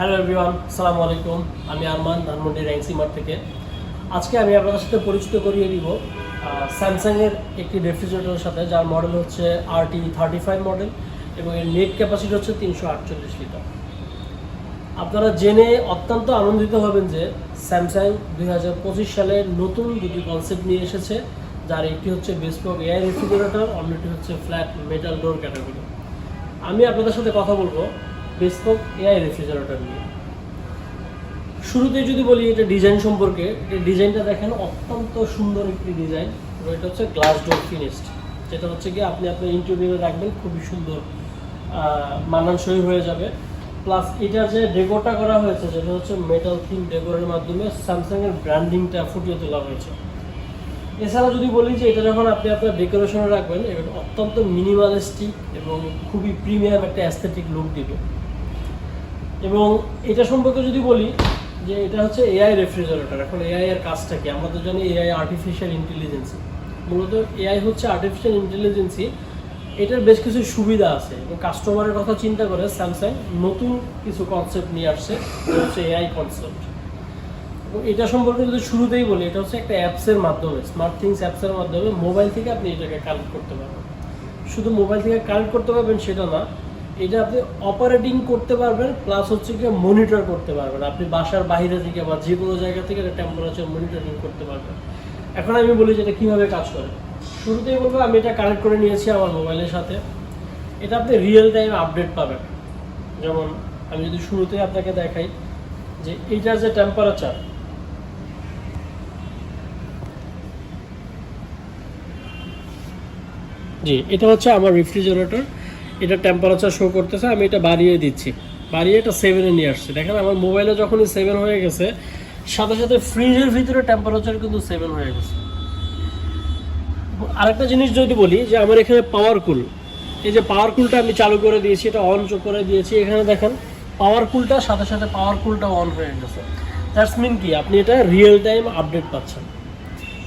Hello everyone, আসসালামু আলাইকুম। আমি আরমান ধানমন্ডি র্যাংসিমার থেকে। আজকে আমি আপনাদের সাথে পরিচিত করিয়ে দিব স্যামসাংয়ের একটি রেফ্রিজারেটরের সাথে, যার মডেল হচ্ছে R T thirty five model এবং এর নেট ক্যাপাসিটি হচ্ছে তিনশো আটচল্লিশ লিটার। আপনারা জেনে অত্যন্ত আনন্দিত হবেন যে স্যামসাং দুই হাজার পঁচিশ সালে নতুন দুটি কনসেপ্ট নিয়ে এসেছে, যার একটি হচ্ছে বেসপক এয়ার রেফ্রিজারেটর অন্যটি হচ্ছে ফ্ল্যাট মেটাল ডোর ক্যাটাগরি আমি আপনাদের সাথে কথা বলব বেসপক এআই রেফ্রিজারেটর নিয়ে। শুরুতেই যদি বলি এটা ডিজাইন সম্পর্কে এটা ডিজাইনটা দেখেন অত্যন্ত সুন্দর একটি ডিজাইন এটা হচ্ছে গ্লাস ডোর ফিনিশড যেটা হচ্ছে কি আপনি আপনার ইন্টেরিয়রে রাখবেন, খুবই সুন্দর মানানসই হয়ে যাবে। প্লাস এটা যে ডেকোরটা করা হয়েছে যেটা হচ্ছে মেটাল থিম ডেকোরের মাধ্যমে স্যামসাংয়ের ব্র্যান্ডিংটা ফুটিয়ে তোলা হয়েছে। এছাড়া যদি বলি যে এটা যখন আপনি আপনার ডেকোরেশনে রাখবেন, এটা অত্যন্ত মিনিমালিস্টিক এবং খুবই প্রিমিয়াম একটা অ্যাস্থেটিক লুক দিবে। এবং এটা সম্পর্কে যদি বলি, যে এটা হচ্ছে এআই রেফ্রিজারেটর এখন এআই এর কাজটা কি? আমরা তো জানি এআই আর্টিফিশিয়াল ইন্টেলিজেন্সি মূলত এআই হচ্ছে আর্টিফিশিয়াল ইন্টেলিজেন্সি এটার বেশ কিছু সুবিধা আছে এবং কাস্টমারের কথা চিন্তা করে স্যামসাং নতুন কিছু কনসেপ্ট নিয়ে আসছে হচ্ছে এআই কনসেপ্ট এবং এটা সম্পর্কে যদি শুরুতেই বলি, এটা হচ্ছে একটা অ্যাপসের মাধ্যমে স্মার্ট থিংস অ্যাপসের মাধ্যমে মোবাইল থেকে আপনি এটাকে কালেক্ট করতে পারবেন। শুধু মোবাইল থেকে কালেক্ট করতে পারবেন সেটা না এটা আপনি অপারেটিং করতে পারবেন প্লাস হচ্ছে কি মনিটর করতে পারবেন। আপনি বাসার বাইরে থেকে বা যে কোনো জায়গা থেকে এটা টেম্পারেচার মনিটরিং করতে পারবেন। এখন আমি বলি যে এটা কীভাবে কাজ করে। শুরুতেই বলব, আমি এটা কানেক্ট করে নিয়েছি আমার মোবাইলের সাথে। এটা আপনি রিয়েল টাইম আপডেট পাবেন। যেমন, আমি যদি শুরুতেই আপনাকে দেখাই যে এইটার যে টেম্পারেচার জি, এটা হচ্ছে আমার রেফ্রিজারেটর এটা টেম্পারেচার শো করতেছে, আমি এটা বাড়িয়ে দিচ্ছি। বাড়িয়ে এটা সেভেনে নিয়ে আসছি। দেখেন আমার মোবাইলে যখনই সেভেন হয়ে গেছে, সাথে সাথে ফ্রিজের ভিতরে টেম্পারেচার কিন্তু সেভেন হয়ে গেছে। আরেকটা জিনিস যদি বলি, যে আমার এখানে পাওয়ার কুল এই যে পাওয়ার কুলটা আমি চালু করে দিয়েছি, এটা অন করে দিয়েছি, এখানে দেখেন পাওয়ার কুলটা সাথে সাথে পাওয়ার কুলটা অন হয়ে গেছে। দ্যাটস মিন কি? আপনি এটা রিয়েল টাইম আপডেট পাচ্ছেন।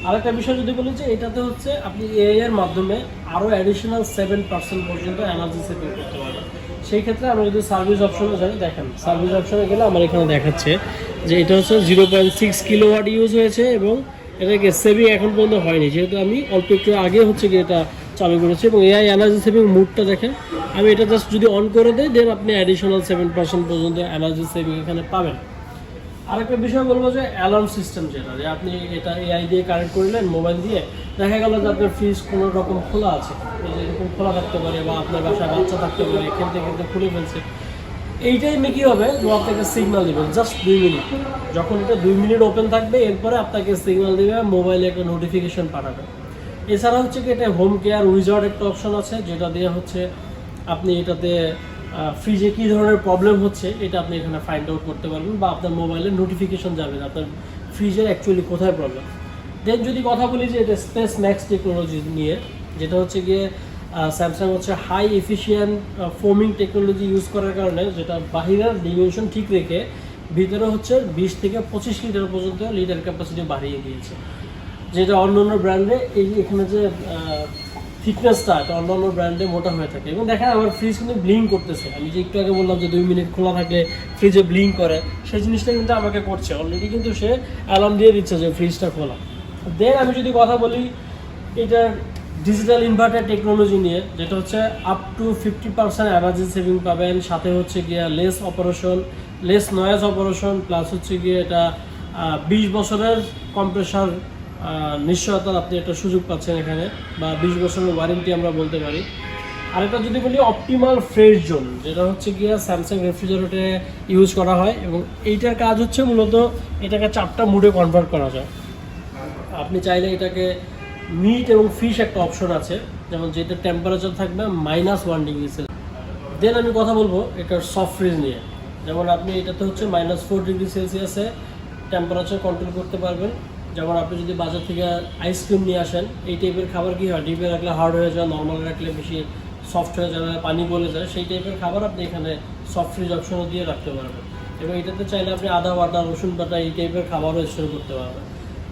আরেকটা বিষয় যদি বলি যে এটাতে হচ্ছে আপনি এআই এর মাধ্যমে আরও অ্যাডিশনাল সেভেন পার্সেন্ট পর্যন্ত এনার্জি সেভিং করতে পারবেন। সেই ক্ষেত্রে আমরা যদি সার্ভিস অপশনে যাই, দেখেন সার্ভিস অপশনে গেলে আমার এখানে দেখাচ্ছে যে এটা হচ্ছে zero point six kilowatt use হয়েছে এবং এটাকে সেভিং এখন পর্যন্ত হয়নি। যেহেতু আমি অল্প একটু আগে হচ্ছে কি এটা চালু করেছি এবং এআই এনার্জি সেভিং মুডটা দেখেন, আমি এটা জাস্ট যদি অন করে দিই দেন আপনি অ্যাডিশনাল সেভেন পার্সেন্ট পর্যন্ত এনার্জি সেভিং এখানে পাবেন। আরেকটা বিষয় বলব যে অ্যালার্ম সিস্টেম যেটা, যে আপনি এটা এআই দিয়ে কানেক্ট করলেন মোবাইল দিয়ে, দেখা গেল যে আপনার ফ্রিজ কোনো রকম খোলা আছে। এরকম খোলা থাকতে পারে বা আপনার বাসায় বাচ্চা থাকতে পারে, খেলতে খেলতে খুলে ফেলছে। এই টাইমে কী হবে ও আপনাকে সিগনাল দেবে জাস্ট দুই মিনিট। যখন এটা দুই মিনিট ওপেন থাকবে, এরপরে আপনাকে সিগন্যাল দেবে মোবাইলে একটা নোটিফিকেশন পাঠাবে। এছাড়া হচ্ছে কি, এটা হোম কেয়ার উইজার্ড একটা অপশন আছে, যেটা দিয়ে হচ্ছে আপনি এটাতে ফ্রিজে কী ধরনের প্রবলেম হচ্ছে, এটা আপনি এখানে ফাইন্ড আউট করতে পারবেন বা আপনার মোবাইলে নোটিফিকেশন যাবে আপনার ফ্রিজের অ্যাকচুয়ালি কোথায় প্রবলেম দেন যদি কথা বলি যে এটা স্পেস ম্যাক্স টেকনোলজি নিয়ে, যেটা হচ্ছে গিয়ে স্যামসাং হচ্ছে high efficient foaming technology use করার কারণে যেটা বাহিরের ডিমেনশন ঠিক রেখে ভিতরে হচ্ছে বিশ থেকে পঁচিশ লিটার পর্যন্ত লিটার ক্যাপাসিটি বাড়িয়ে দিয়েছে। যেটা অন্য অন্য ব্র্যান্ডে এই এখানে যে থিকনেসটা এটা অন্য অন্য ব্র্যান্ডে মোটা হয়ে থাকে। এবং দেখেন আমার ফ্রিজ কিন্তু ব্লিং করতেছে। আমি যে একটু আগে বললাম যে দুই মিনিট খোলা থাকলে ফ্রিজে ব্লিং করে, সেই জিনিসটা কিন্তু আমাকে করছে। অলরেডি কিন্তু সে অ্যালার্ম দিয়ে দিচ্ছে যে ফ্রিজটা খোলা। দেন আমি যদি কথা বলি এটার ডিজিটাল ইনভার্টার টেকনোলজি নিয়ে, যেটা হচ্ছে up to fifty percent energy saving পাবেন। সাথে হচ্ছে গিয়ে less operation less noise operation plus হচ্ছে গিয়ে এটা বিশ বছরের কম্প্রেসার নিশ্চয়তার আপনি একটা সুযোগ পাচ্ছেন এখানে, বা বিশ বছরের ওয়ারেন্টি আমরা বলতে পারি। আরেকটা যদি বলি অপটিমাল ফ্রেশ জোন যেটা হচ্ছে গিয়ে স্যামসাং রেফ্রিজারেটরে ইউজ করা হয়, এবং এইটার কাজ হচ্ছে মূলত এটাকে চারটা মুডে কনভার্ট করা যায়। আপনি চাইলে এটাকে মিট এবং ফিশ একটা অপশন আছে, যেমন যেটা টেম্পারেচার থাকবে minus one degree Celsius then আমি কথা বলব এটার সফট ফ্রিজ নিয়ে। যেমন আপনি এটাতে হচ্ছে মাইনাস ফোর ডিগ্রি সেলসিয়াসে টেম্পারেচার কন্ট্রোল করতে পারবেন। যেমন আপনি যদি বাজার থেকে আইসক্রিম নিয়ে আসেন, এই টাইপের খাবার কি হয়? ডিপে রাখলে হার্ড হয়ে যায় নর্মাল রাখলে বেশি সফট হয়ে যাবে পানি গলে যায়। সেই টাইপের খাবার আপনি এখানে সফট ফ্রিজ অপশনও দিয়ে রাখতে পারবেন। এবং এটাতে চাইলে আপনি আদা, বাটা, রসুন বাটা এই টাইপের খাবারও স্টোর করতে পারবেন।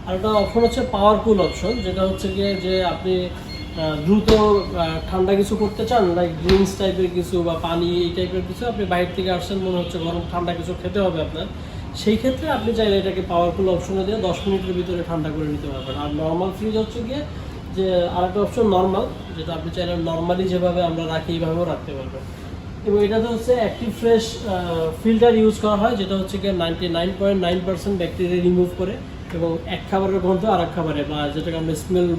আর একটা অপশন হচ্ছে পাওয়ারফুল অপশন যেটা হচ্ছে গিয়ে যে আপনি দ্রুত ঠান্ডা কিছু করতে চান লাইক ড্রিঙ্কস টাইপের কিছু বা পানি এই টাইপের কিছু আপনি বাইরে থেকে আসছেন, মনে হচ্ছে গরম, ঠান্ডা কিছু খেতে হবে আপনার। সেই ক্ষেত্রে আপনি চাইলে এটাকে পাওয়ারফুল অপশনে দিয়ে দশ মিনিটের ভিতরে ঠান্ডা করে নিতে পারবেন। আর নর্মাল ফ্রিজ হচ্ছে গিয়ে যে আরেকটা অপশন নর্মাল যেটা আপনি চাইলে নর্মালি যেভাবে আমরা রাখি, এইভাবেও রাখতে পারবেন। এবং এটাতে হচ্ছে অ্যাক্টিভ ফ্রেশ ফিল্টার ইউজ করা হয়, যেটা হচ্ছে গিয়ে ninety nine point nine percent bacteria remove করে এবং এক খাবারের গন্ধ আর এক খাবারে বা যেটাকে আমরা স্মেল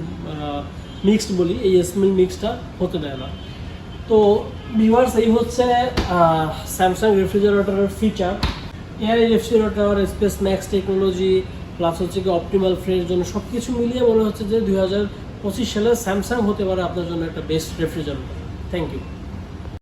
মিক্সড বলি, এই স্মেল মিক্সডটা হতে দেয় না। তো ভিউয়ার্স এই হচ্ছে Samsung রেফ্রিজারেটরের feature AI refrigerator space max technology plus হচ্ছে কি অপটিমাল ফ্রেশ জন্য সব কিছু মিলিয়ে মনে হচ্ছে যে দুই হাজার পঁচিশ সালে স্যামসাং হতে পারে আপনার জন্য একটা বেস্ট রেফ্রিজারেটর থ্যাংক ইউ